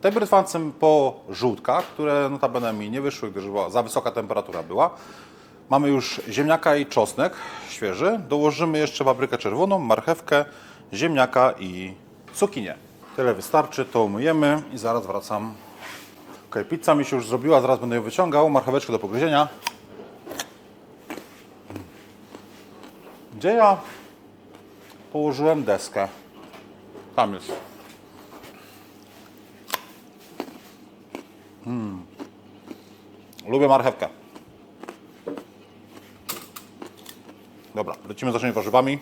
tej brytwance po żółtkach, które notabene mi nie wyszły, gdyż była za wysoka temperatura była. Mamy już ziemniaka i czosnek świeży. Dołożymy jeszcze paprykę czerwoną, marchewkę, ziemniaka i cukinię. Tyle wystarczy, to umyjemy i zaraz wracam. Ok, pizza mi się już zrobiła, zaraz będę ją wyciągał. Marcheweczkę do pogryzienia. Gdzie ja położyłem deskę? Tam jest. Mm. Lubię marchewkę. Dobra, lecimy z naszymi warzywami.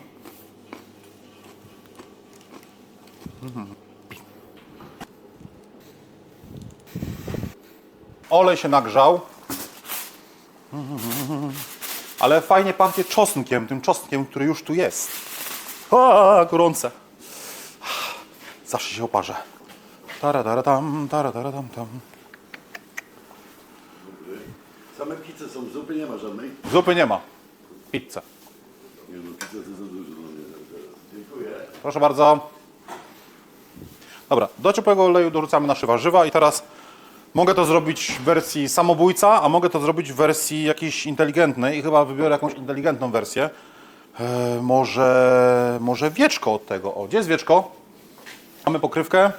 Olej się nagrzał. Ale fajnie pachnie czosnkiem, tym czosnkiem, który już tu jest. A, gorące. Zawsze się oparzę. Taradaratam, taradaratam, tam. Same pizze są, zupy nie ma żadnej. Zupy nie ma. Pizzę. Nie no, pizza to za dużo. No, teraz. Dziękuję. Proszę bardzo. Dobra, do ciepłego oleju dorzucamy nasze warzywa i teraz mogę to zrobić w wersji samobójca, a mogę to zrobić w wersji jakiejś inteligentnej i chyba wybiorę jakąś inteligentną wersję. E, może, może wieczko od tego. O, gdzie jest wieczko? Mamy pokrywkę,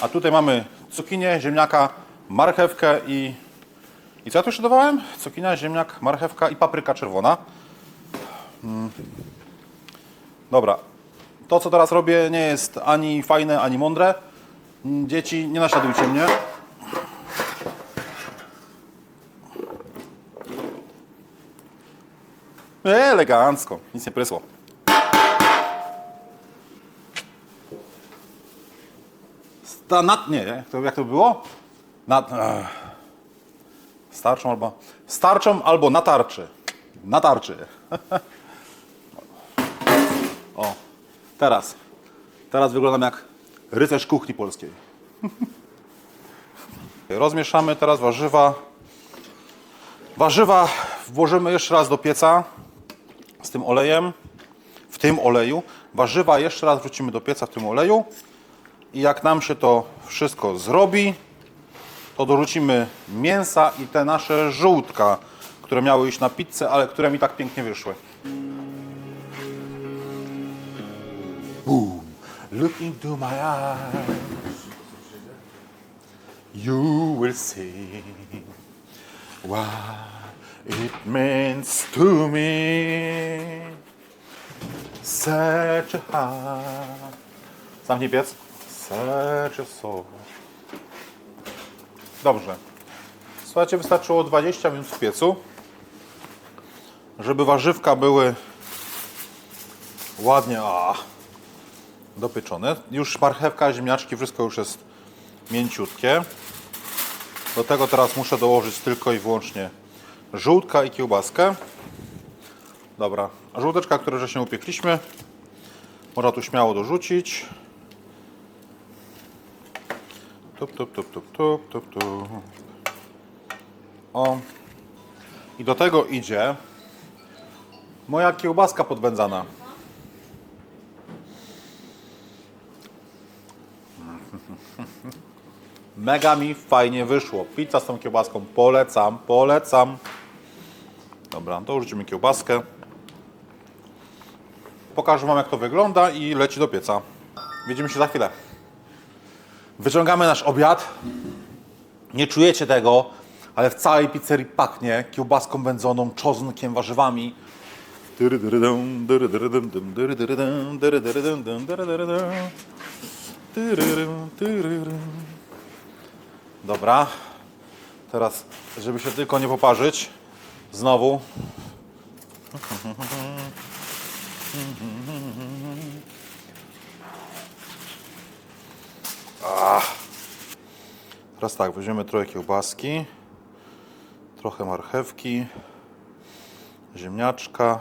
a tutaj mamy cukinię, ziemniaka, marchewkę i... I co ja tu jeszcze dawałem? Cukinia, ziemniak, marchewka i papryka czerwona. Dobra. To, co teraz robię, nie jest ani fajne, ani mądre. Mm, Dzieci, nie naśladujcie mnie. Elegancko. Nic nie prysło. Stanat... Nie, jak to, jak to było? Na... Ech. Starczą albo... Starczą albo na tarczy. Na tarczy. O, teraz. Teraz wyglądam jak rycerz kuchni polskiej. Rozmieszamy teraz warzywa. Warzywa włożymy jeszcze raz do pieca z tym olejem, w tym oleju. Warzywa jeszcze raz wrzucimy do pieca w tym oleju. I jak nam się to wszystko zrobi, to dorzucimy mięsa i te nasze żółtka, które miały iść na pizzę, ale które mi tak pięknie wyszły. Boom. Look into my eyes. You will see what it means to me. Such a heart. Zamknij piec. Such a soul. Dobrze. Słuchajcie, wystarczyło 20 minut w piecu, żeby warzywka były ładnie a, dopieczone. Już marchewka, ziemniaczki, wszystko już jest mięciutkie. Do tego teraz muszę dołożyć tylko i wyłącznie żółtka i kiełbaskę. Dobra, żółteczka, które żeśmy upiekliśmy, można tu śmiało dorzucić. Tup, tup, tup, tup, tup, tup, tup. O. I do tego idzie moja kiełbaska podwędzana. Mega mi fajnie wyszło. Pizza z tą kiełbaską polecam, polecam. Dobra, to użycimy kiełbaskę. Pokażę Wam jak to wygląda i leci do pieca. Widzimy się za chwilę. Wyciągamy nasz obiad. Nie czujecie tego, ale w całej pizzerii pachnie kiełbaską wędzoną, czosnkiem, warzywami. Dobra. Teraz, żeby się tylko nie poparzyć, znowu. Teraz tak, weźmiemy trochę kiełbaski, trochę marchewki, ziemniaczka,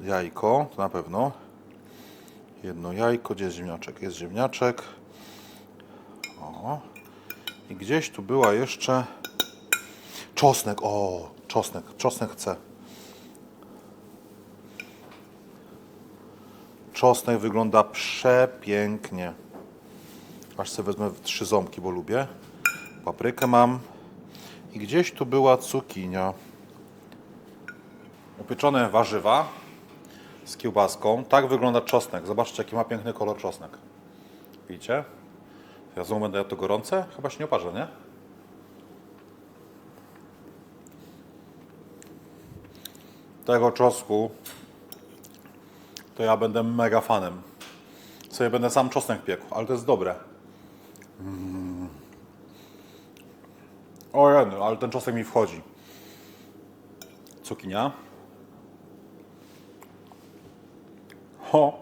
jajko, to na pewno. Jedno jajko, gdzie jest ziemniaczek? Jest ziemniaczek. O. I gdzieś tu była jeszcze czosnek. O, czosnek, czosnek chcę. Czosnek wygląda przepięknie. Aż sobie wezmę trzy ząbki, bo lubię. Paprykę mam. I gdzieś tu była cukinia. Upieczone warzywa z kiełbaską. Tak wygląda czosnek. Zobaczcie, jaki ma piękny kolor czosnek. Widzicie? Ja znowu będę to gorące? Chyba się nie oparzę, nie? Tego czosnku to ja będę mega fanem. Sobie będę sam czosnek piekł, ale to jest dobre. O jedno, ale ten czosnek mi wchodzi. Cukinia. Ho!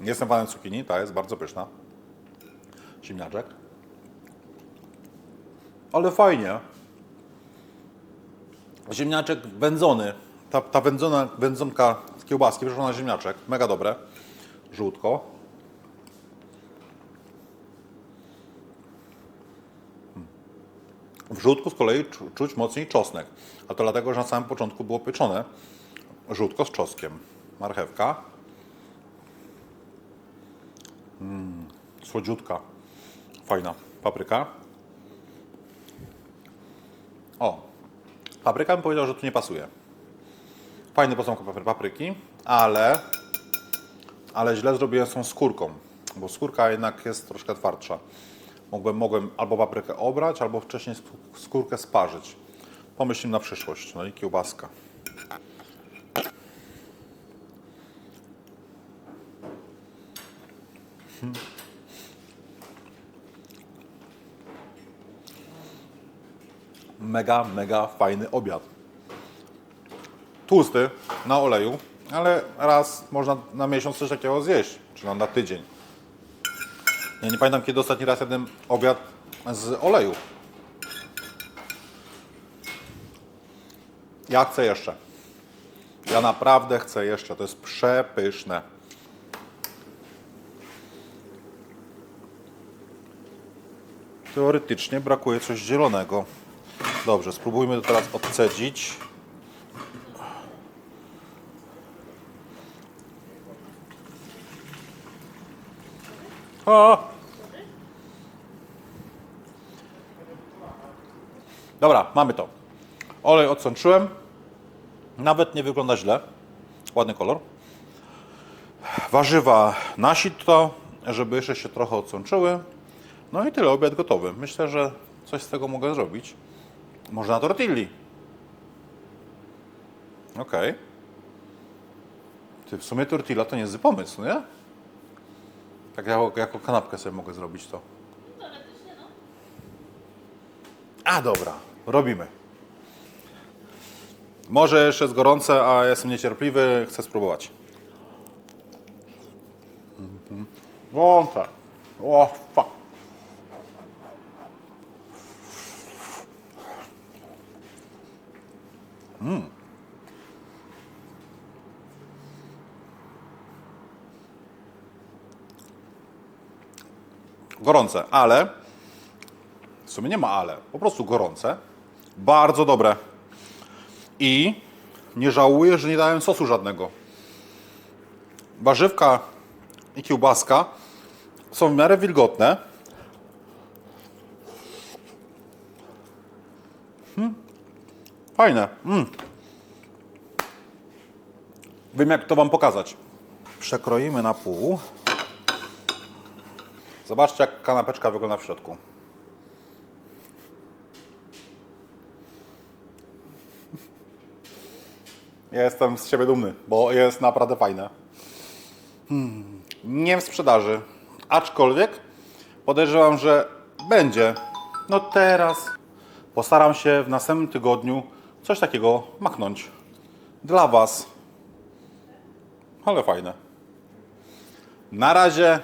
Nie jestem fanem cukinii, ta jest bardzo pyszna. Ziemniaczek. Ale fajnie. Ziemniaczek wędzony. Ta, ta wędzona, wędzonka z kiełbaski, wyszła na ziemniaczek. Mega dobre. Żółtko. W żółtku z kolei czu- czuć mocniej czosnek. A to dlatego, że na samym początku było pieczone żółtko z czosnkiem. Marchewka. Mm, słodziutka. Fajna. Papryka. O. Papryka bym powiedział, że tu nie pasuje. Fajny posąg papry- papryki, ale ale źle zrobiłem z tą skórką, bo skórka jednak jest troszkę twardsza. Mogłem, mogłem albo paprykę obrać, albo wcześniej sk- skórkę sparzyć. Pomyślmy na przyszłość. No i kiełbaska. Hmm. Mega, mega fajny obiad. Tłusty, na oleju, ale raz można na miesiąc coś takiego zjeść, czy na tydzień. Ja nie pamiętam, kiedy ostatni raz jadłem obiad z oleju. Ja chcę jeszcze. Ja naprawdę chcę jeszcze. To jest przepyszne. Teoretycznie brakuje coś zielonego. Dobrze, spróbujmy to teraz odcedzić. A! Dobra, mamy to. Olej odsączyłem. Nawet nie wygląda źle. Ładny kolor. Warzywa na sitto, żeby jeszcze się trochę odsączyły. No i tyle, obiad gotowy. Myślę, że coś z tego mogę zrobić. Może na tortilli. Okej. Ty, w sumie tortilla to niezły pomysł, nie? Tak jako, jako kanapkę sobie mogę zrobić to. A dobra, robimy. Może jeszcze jest gorące, a ja jestem niecierpliwy, chcę spróbować. Mhm. Wątek. O, fuck. gorące, ale w sumie nie ma ale, po prostu gorące, bardzo dobre i nie żałuję, że nie dałem sosu żadnego. Warzywka i kiełbaska są w miarę wilgotne. Hmm. Fajne. Mm. Wiem jak to Wam pokazać. Przekroimy na pół. Zobaczcie, jak kanapeczka wygląda w środku. Ja jestem z siebie dumny, bo jest naprawdę fajne. Hmm. Nie w sprzedaży, aczkolwiek podejrzewam, że będzie. No teraz postaram się w następnym tygodniu coś takiego machnąć. Dla Was. Ale fajne. Na razie